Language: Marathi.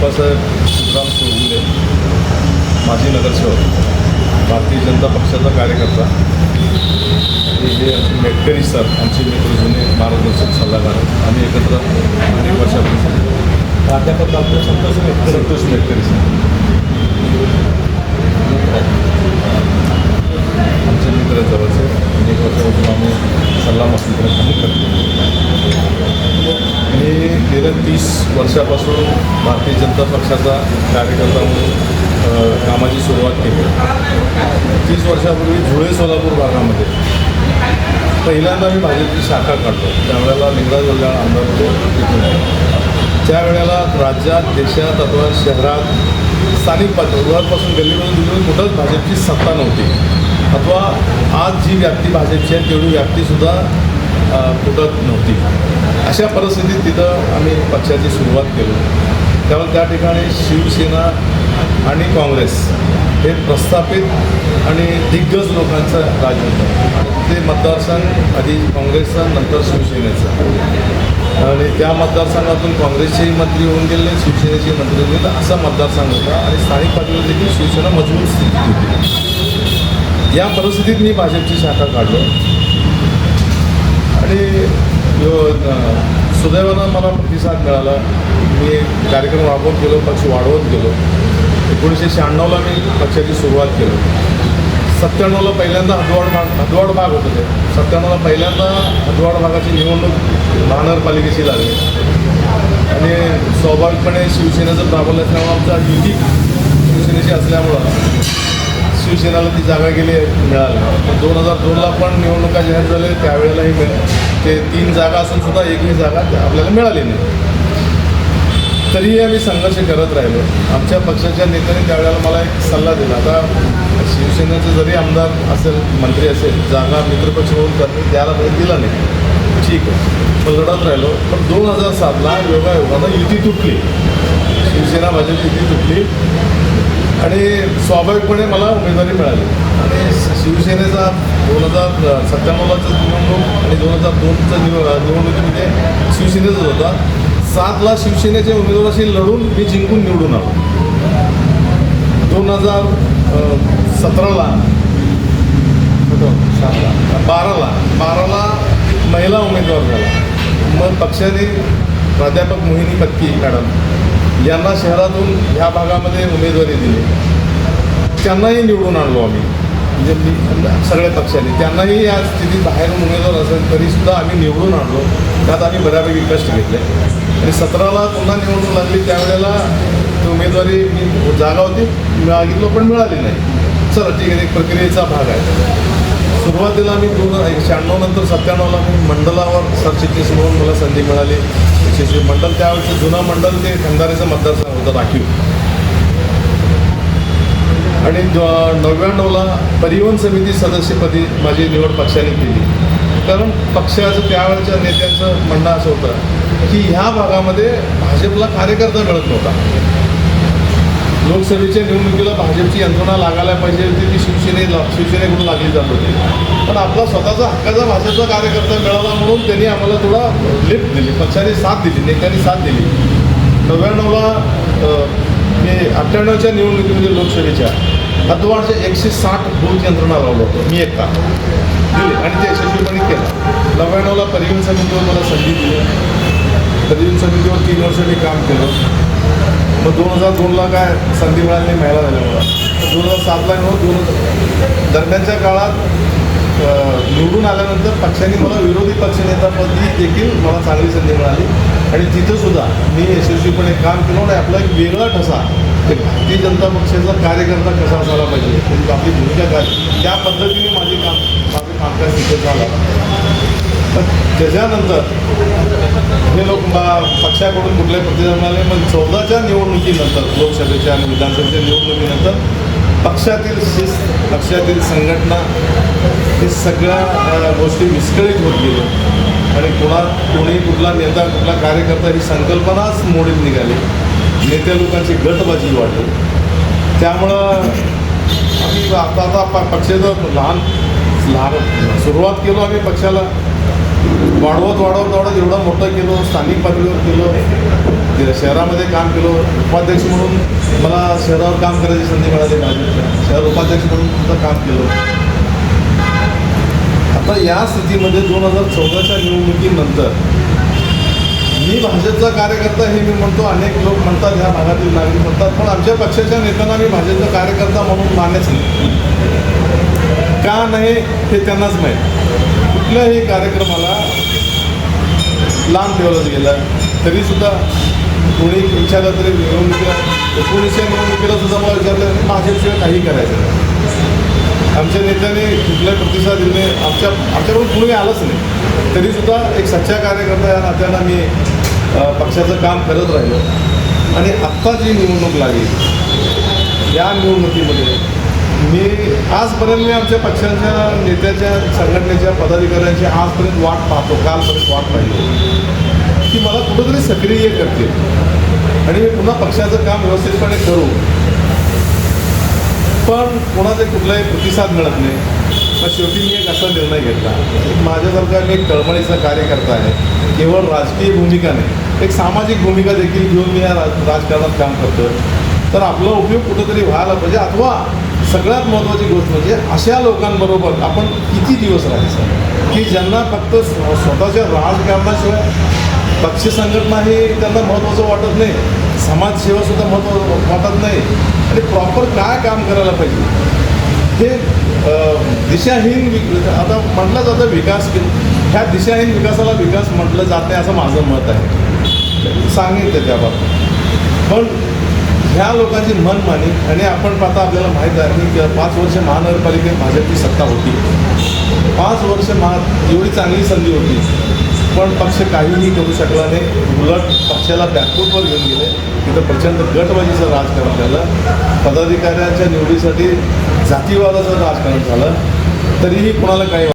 आप्पासाहेब सुखराम सोगुले माजी नगरसेवक भारतीय जनता पक्षाचा कार्यकर्ता हे मेटकरी सर आमचे मित्र जुने मार्गदर्शक सल्लागार आहेत. आम्ही एकत्र अनेक वर्षापासून प्राध्यापक डॉक्टर संतोष मेटकर. संतोष मेटकरी सर. आमचे मित्र जवळचे अनेक वर्षापासून आम्ही सल्ला मसलीकडे करतो. मी गेल्या तीस वर्षापासून भारतीय जनता पक्षाचा कार्यकर्ता म्हणून कामाची सुरुवात केली. तीस वर्षापूर्वी धुळे सोलापूर भागामध्ये पहिल्यांदा मी भाजपची शाखा काढतो. त्यावेळेला लिंगराज वल्लाळ आमदार होतो तिथून त्यावेळेला राज्यात देशात अथवा शहरात स्थानिक पातळीवरपासून गल्लीपासून दिल्लीमध्ये कुठंच भाजपची सत्ता नव्हती. अथवा आज जी व्याप्ती भाजपची आहे तेवढी व्याप्तीसुद्धा फुटत नव्हती. अशा परिस्थितीत तिथं आम्ही पक्षाची सुरुवात केली. त्यामुळे त्या ठिकाणी शिवसेना आणि काँग्रेस हे प्रस्थापित आणि दिग्गज लोकांचं राज होतं आणि ते मतदारसंघ आधी काँग्रेसचा नंतर शिवसेनेचा. आणि त्या मतदारसंघातून काँग्रेसचेही मंत्री होऊन गेले शिवसेनेचे मंत्री होऊन गेले असा मतदारसंघ होता. आणि स्थानिक पातळीवर देखील शिवसेना मजबूत स्थितीत होती. या परिस्थितीत मी भाजपची शाखा काढलो. आणि सुदैवानं मला प्रतिसाद मिळाला. मी कार्यक्रम राबवत गेलो पक्ष वाढवत गेलो. एकोणीसशे शहाण्णवला मी पक्षाची सुरुवात केली. सत्त्याण्णवला पहिल्यांदा हदवाड भाग हदवाड भाग होतं ते सत्त्याण्णवला पहिल्यांदा हदवाड भागाची निवडणूक महानगरपालिकेची लागली आणि स्वाभाविकपणे शिवसेनेचं प्राबल्य असल्यामुळं आमचा युती शिवसेनेची असल्यामुळं शिवसेनेला ती जागा गेली मिळाली. दोन हजार दोनला पण निवडणुका जाहीर झाल्या त्यावेळेलाही मिळ ते तीन जागा असून सुद्धा एकही जागा आपल्याला मिळाली नाही. तरीही आम्ही संघर्ष करत राहिलो. आमच्या पक्षाच्या नेत्याने त्यावेळेला मला एक सल्ला दिला. आता शिवसेनेचं जरी आमदार असेल मंत्री असेल जागा मित्रपक्ष होऊन करणे त्याला म्हणजे दिला नाही. ठीक आहे. पण लढत राहिलो. पण दोन हजार सातला योगायोगानं युती तुटली. शिवसेना भाजप युती तुटली. आणि स्वाभाविकपणे मला उमेदवारी मिळाली. आणि शिवसेनेचा दोन हजार सत्त्याण्णवलाचं निवडणूक आणि दोन हजार दोनचा निव निवडणुकीमध्ये शिवसेनेचाच होता. सातला शिवसेनेच्या उमेदवाराशी लढून मी जिंकून निवडून आलो. दोन हजार सतराला बाराला बाराला महिला उमेदवार झाला. मग पक्षाने प्राध्यापक मोहिनी पत्की मॅडम यांना शहरातून ह्या भागामध्ये उमेदवारी दिली. त्यांनाही निवडून आणलो आम्ही. म्हणजे मी सगळ्या पक्षाने. त्यांनाही या स्थितीत बाहेरून उमेदवार असेल तरीसुद्धा आम्ही निवडून आणलो. त्यात आम्ही बऱ्यापैकी कष्ट घेतले. आणि सतराला पुन्हा निवडणूक लागली त्यावेळेला ती उमेदवारी मी जागा होती मागितलो पण मिळाली नाही. चला ठीक आहे एक प्रक्रियेचा भाग आहे. सुरुवातीला मी दोन शहाण्णव नंतर सत्त्याण्णवला मी मंडलावर सरचिटणीस म्हणून मला संधी मिळाली. यशस्वी मंडल त्यावेळेचं जुना मंडल ते खंडारेचं मतदारसंघ होतं राखीव. आणि नव्याण्णवला परिवहन समिती सदस्यपदी माझी निवड पक्षाने केली. कारण पक्षाचं त्यावेळच्या नेत्यांचं म्हणणं असं होतं की ह्या भागामध्ये भाजपला कार्यकर्ता मिळत नव्हता. लोकसभेच्या निवडणुकीला भाजपची यंत्रणा लागायला पाहिजे होती ती शिवसेने शिवसेनेकडून लागली जात होती. पण आपला स्वतःचा हक्काचा भाजपचा कार्यकर्ता मिळाला म्हणून त्यांनी आम्हाला थोडा लिफ्ट दिली पक्षाने साथ दिली नेत्यांनी साथ दिली. नव्याण्णवला मी अठ्ठ्याण्णवच्या निवडणुकीमध्ये लोकसभेच्या हद्दवाडच्या एकशे साठ बूथ यंत्रणा लावलं होतं. मी एकटा. दिली. आणि ते यशस्वीपणे केलं. नव्याण्णवला परिवहन समितीवर मला संधी दिली. परिवहन समितीवर तीन वर्ष मी काम केलं. मग दोन हजार दोनला काय संधी मिळाली नाही झाल्या मला. दोन हजार सातला मिळून दोन हजार दरम्यानच्या काळात निवडून आल्यानंतर पक्षाने मला विरोधी पक्षनेतापदी देखील मला चांगली संधी मिळाली. आणि तिथंसुद्धा मी यशस्वीपणे काम केलं आणि आपला एक वेगळा ठसा ते भारतीय जनता पक्षाचा कार्यकर्ता कसा असायला पाहिजे. म्हणजे आपली भूमिका काय? त्या पद्धतीने माझी काम माझं कामकाज तिथं झालं. तर त्याच्यानंतर हे लोक पक्षाकडून कुठल्याही प्रतिसाद मिळाले मग चौदाच्या निवडणुकीनंतर लोकसभेच्या आणि विधानसभेच्या निवडणुकीनंतर पक्षातील शिस्त पक्षातील संघटना हे सगळ्या गोष्टी विस्कळीत होत गेल्या. आणि कोणा कोणी कुठला नेता कुठला कार्यकर्ता ही संकल्पनाच मोडीत निघाली. नेत्या लोकांची गटबाजी वाढली. त्यामुळं आम्ही आता आता प- पक्षाचं लहान लहान सुरुवात केलो आम्ही पक्षाला. वाढवत वाढवत वाढवत एवढं मोठं केलं स्थानिक पातळीवर केलं. शहरामध्ये काम केलं उपाध्यक्ष म्हणून मला शहरावर काम करायची संधी मिळाली भाजपच्या. शहर उपाध्यक्ष म्हणून सुद्धा काम केलं. आता या स्थितीमध्ये दोन हजार चौदाच्या निवडणुकीनंतर मी भाजपचा कार्यकर्ता हे मी म्हणतो अनेक लोक म्हणतात ह्या भागातील नागरिक म्हणतात पण आमच्या पक्षाच्या नेत्यांना मी भाजपचा कार्यकर्ता म्हणून मानेच नाही. का नाही हे त्यांनाच माहीत. कुठल्याही कार्यक्रमाला लांब ठेवलं गेलं. तरीसुद्धा कोणी विचारलं तरी निवडणुकीला एकोणीसशे निवडणुकीला सुद्धा मला विचारलं भाजपशिवाय काही करायचं नाही. आमच्या नेत्याने कुठल्या प्रतिसाद दिले आमच्या आमच्याकडून कुणी आलंच नाही. तरीसुद्धा एक सच्चा कार्यकर्ता या नात्यानं मी पक्षाचं काम करत राहिलो. आणि आत्ता जी निवडणूक लागली या निवडणुकीमध्ये मी आजपर्यंत मी आमच्या पक्षाच्या नेत्याच्या संघटनेच्या पदाधिकाऱ्यांची आजपर्यंत वाट पाहतो कालपर्यंत वाट पाहिली की मला कुठंतरी सक्रिय करते. आणि मी पुन्हा पक्षाचं काम व्यवस्थितपणे करू. पण कोणाचे कुठलाही प्रतिसाद मिळत नाही. मग शेवटी मी एक असा निर्णय घेतला. माझ्यासारखा मी एक तळमळीचा कार्यकर्ता आहे. केवळ राजकीय भूमिका नाही एक सामाजिक भूमिका देखील घेऊन मी या राज राजकारणात काम करतो तर आपला उपयोग कुठंतरी व्हायला पाहिजे अथवा सगळ्यात महत्त्वाची गोष्ट म्हणजे अशा लोकांबरोबर आपण किती दिवस राहायचं? की ज्यांना फक्त स्व- स्वतःच्या राजकारणाशिवाय पक्ष संघटना हे त्यांना महत्त्वाचं वाटत नाही समाजसेवासुद्धा महत्त्व वाटत नाही. आणि प्रॉपर काय काम करायला पाहिजे? हे दिशाहीन वि- आता म्हटलं जातं विकास के ह्या दिशाहीन विकासाला विकास म्हटलं जात नाही असं माझं मत आहे. सांगेन त्याच्याबाबत पण ह्या लोकांची मनमानी आणि आपण पाहता आपल्याला माहीत आहे की पाच वर्ष महानगरपालिकेत भाजपची सत्ता होती. पाच वर्ष महा एवढी चांगली संधी होती. पण पक्ष काहीही करू शकला नाही. उलट पक्षाला बॅकफूटवर घेऊन गेले. तिथं प्रचंड गटबाजीचं राजकारण झालं. पदाधिकाऱ्यांच्या निवडीसाठी जातीवादाचं राजकारण झालं. तरीही कोणाला काही